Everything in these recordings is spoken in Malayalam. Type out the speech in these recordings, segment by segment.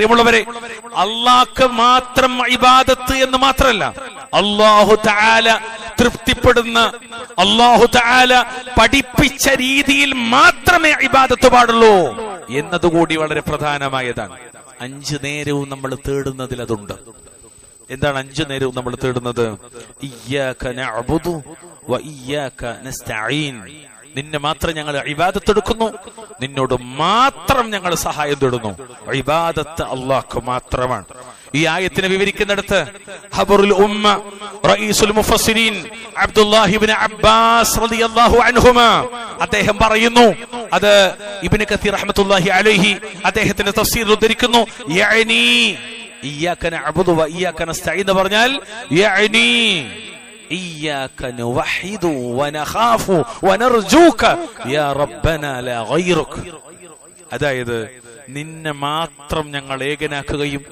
പ്രിയമുള്ളവരെ അള്ളാഹ്ക്ക് മാത്രം ഇബാദത്ത് എന്ന് മാത്രമല്ല അള്ളാഹു താല തൃപ്തിപ്പെടുന്ന അള്ളാഹു താല പഠിപ്പിച്ച രീതിയിൽ മാത്രമേ ഇബാദത്ത് പാടുള്ളൂ എന്നതുകൂടി വളരെ പ്രധാനമായതാണ്. അഞ്ചു നേരവും നമ്മൾ തേടുന്നതിൽ അതുണ്ട്. എന്താണ് അഞ്ചു നേരവും നമ്മൾ തേടുന്നത്? വ നസ്തഈൻ. നിന്നെ മാത്രം ഞങ്ങൾ ഇബാദത്ത് എടുക്കുന്നു നിന്നോട് മാത്രം ഞങ്ങൾ സഹായം തേടുന്നു. ഇബാദത്ത് അള്ളാഹ്ക്ക് മാത്രമാണ്. ഈ ആയത്തിനെ വിവരിക്കുന്നിടത്ത് ഹബറുൽ ഉമ്മ റഈസുൽ മുഫസ്സിരീൻ അബ്ദുല്ലാഹി ഇബ്നു അബ്ബാസ് റളിയല്ലാഹു അൻഹുമ അദ്ദേഹം പറയുന്നു അത് ഇബ്നു കസീർ റഹ്മത്തുള്ളാഹി അലൈഹി അദ്ദേഹത്തിന്റെ തഫ്സീറിൽ ഉദ്ധരിക്കുന്നു യഅനി ഇയ്യാക നഅബ്ദു വ ഇയ്യാക നസ്തഈൻ പറഞ്ഞാൽ യഅനി ഇയ്യാക نوحد വനഖാഫു ونرجوك. യാ ربنا ലാ غيرك. അതായത് നിന്നെ മാത്രം ഞങ്ങൾ ഏകനാക്കുകയും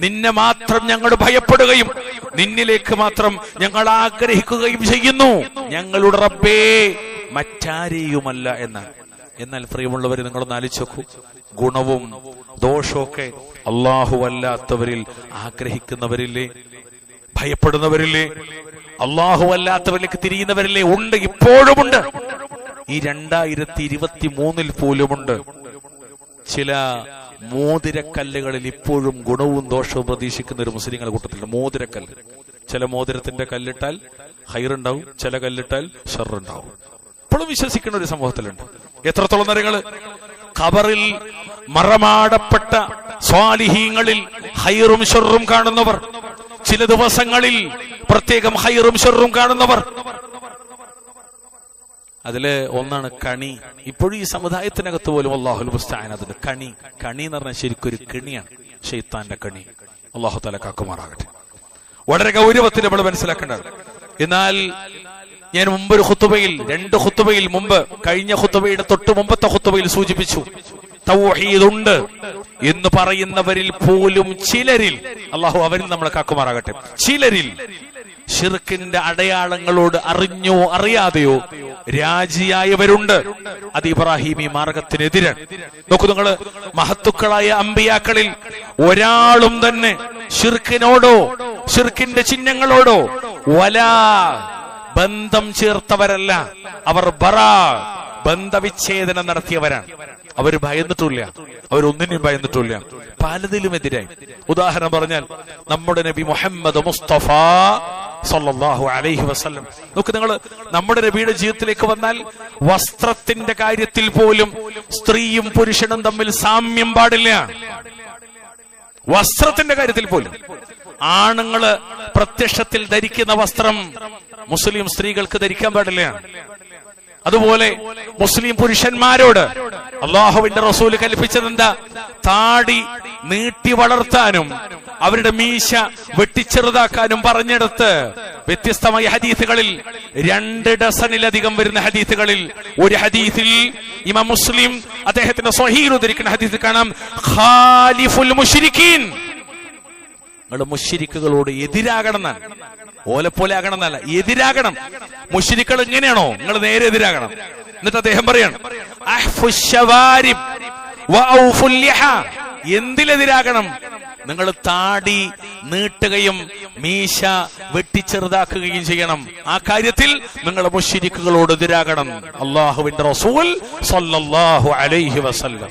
നിന്നെ മാത്രം ഞങ്ങൾ ഭയപ്പെടുകയും നിന്നിലേക്ക് മാത്രം ഞങ്ങൾ ആഗ്രഹിക്കുകയും ചെയ്യുന്നു. ഞങ്ങളുടെ റബ്ബേ മറ്റാരെയുമല്ല എന്നാണ് എന്നാൽ പ്രിയമുള്ളവർ നിങ്ങളൊന്ന് ആലോചിച്ച് ഗുണവും ദോഷമൊക്കെ അള്ളാഹു അല്ലാത്തവരിൽ ആഗ്രഹിക്കുന്നവരില്ലേ? ഭയപ്പെടുന്നവരില്ലേ? അള്ളാഹു തിരിയുന്നവരല്ലേ? ഉണ്ട്. ഇപ്പോഴുമുണ്ട്. ഈ രണ്ടായിരത്തി ഇരുപത്തി മൂന്നിൽ പോലുമുണ്ട്. ചില മോതിരക്കല്ലുകളിൽ ഇപ്പോഴും ഗുണവും ദോഷവും പ്രതീക്ഷിക്കുന്ന ഒരു മുസ്ലിങ്ങളുടെ കൂട്ടത്തിലുണ്ട്. മോതിരക്കല്ല്. ചില മോതിരത്തിന്റെ കല്ലിട്ടാൽ ഹൈറുണ്ടാവും. ചില കല്ലിട്ടാൽ ഷെറുണ്ടാവും. ഇപ്പോഴും വിശ്വസിക്കുന്ന ഒരു സമൂഹത്തിലുണ്ട്. എത്രത്തോളം നിറങ്ങൾ? ഖബറിൽ മറമാടപ്പെട്ട സ്വാലിഹീങ്ങളിൽ ഹൈറും ഷെറും കാണുന്നവർ. ചില ദിവസങ്ങളിൽ പ്രത്യേകം ഹൈറും ഷെറും കാണുന്നവർ. അതിൽ ഒന്നാണ് കണി. ഇപ്പോഴും ഈ സമുദായത്തിനകത്ത് പോലും അള്ളാഹുൽ ബുസ്താൻ അതിന്റെ കണി. കണി എന്ന് പറഞ്ഞാൽ ശരിക്കും ഒരു കെണിയാണ്. ഷെയ്ത്താന്റെ കണി. അള്ളാഹു തല കാക്കുമാറാകട്ടെ. വളരെ ഗൗരവത്തിൽ നമ്മൾ മനസ്സിലാക്കേണ്ടത് എന്നാൽ ഞാൻ മുമ്പ് ഒരു ഹുത്തുബയിൽ രണ്ട് ഹുത്തുബയിൽ മുമ്പ് കഴിഞ്ഞ ഹുത്തുബയുടെ തൊട്ട് മുമ്പത്തെ ഹുത്തുബയിൽ സൂചിപ്പിച്ചു. തൗഹീദുണ്ട് എന്ന് പറയുന്നവരിൽ പോലും ചിലരിൽ അള്ളാഹു അവരിൽ നമ്മളെ കാക്കുമാറാകട്ടെ. ചിലരിൽ ഷിർക്കിന്റെ അടയാളങ്ങളോട് അറിഞ്ഞോ അറിയാതെയോ രാജിയായവരുണ്ട്. അത് ഇബ്രാഹിമി മാർഗത്തിനെതിരെ നോക്കൂ നിങ്ങൾ മഹത്തുക്കളായ അമ്പിയാക്കളിൽ ഒരാളും തന്നെ ഷിർക്കിനോടോ ഷിർക്കിന്റെ ചിഹ്നങ്ങളോടോ വലാ ബന്ധം ചേർത്തവരല്ല. അവർ ബറാ ബന്ധവിച്ഛേദനം നടത്തിയവരാണ്. അവർ ഭയന്നിട്ടില്ല അവരൊന്നിനും ഭയന്നിട്ടില്ല പലതിലും എതിരായി ഉദാഹരണം പറഞ്ഞാൽ നമ്മുടെ നബി മുഹമ്മദ് മുസ്തഫ സല്ലല്ലാഹു അലൈഹി വസല്ലം. നോക്ക് നിങ്ങൾ നമ്മുടെ നബിയുടെ ജീവിതത്തിലേക്ക് വന്നാൽ വസ്ത്രത്തിന്റെ കാര്യത്തിൽ പോലും സ്ത്രീയും പുരുഷനും തമ്മിൽ സാമ്യം പാടില്ല. വസ്ത്രത്തിന്റെ കാര്യത്തിൽ പോലും. ആണുങ്ങൾ പ്രത്യക്ഷത്തിൽ ധരിക്കുന്ന വസ്ത്രം മുസ്ലിം സ്ത്രീകൾക്ക് ധരിക്കാൻ പാടില്ല. അതുപോലെ മുസ്ലിം പുരുഷന്മാരോട് അള്ളാഹുവിന്റെ റസൂൽ കൽപ്പിച്ചത് എന്താ താടി നീട്ടി വളർത്താനും അവരുടെ മീശ വെട്ടിച്ചെറുതാക്കാനും പറഞ്ഞെടുത്ത് വ്യത്യസ്തമായ ഹദീസുകളിൽ രണ്ട് ഡസണിലധികം വരുന്ന ഹദീസുകളിൽ ഒരു ഹദീസിൽ ഇമ മുസ്ലിം അദ്ദേഹത്തിന്റെ സ്വഹീൽ ഉദ്ധരിക്കുന്ന ഹദീസ് കാണാം. ഖാലിഫുൽ മുശ്രിക്കീൻ. നിങ്ങൾ മുഷിരിക്കുകളോട് എതിരാകണം എന്നാണ് ഓലെ പോലെ ആകണം എന്നല്ല എതിരാകണം. മുഷിരിക്കൾ ഇങ്ങനെയാണോ? നിങ്ങൾ നേരെ എതിരാകണം. എന്നിട്ട് അദ്ദേഹം പറയാണ്. എന്തിലെതിരാകണം? നിങ്ങൾ താടി നീട്ടുകയും മീശ വെട്ടിച്ചെറുതാക്കുകയും ചെയ്യണം. ആ കാര്യത്തിൽ നിങ്ങൾ മുഷിരിക്കുകളോട് എതിരാകണം. അള്ളാഹുവിന്റെ റസൂൽ സല്ലല്ലാഹു അലൈഹി വസല്ലം.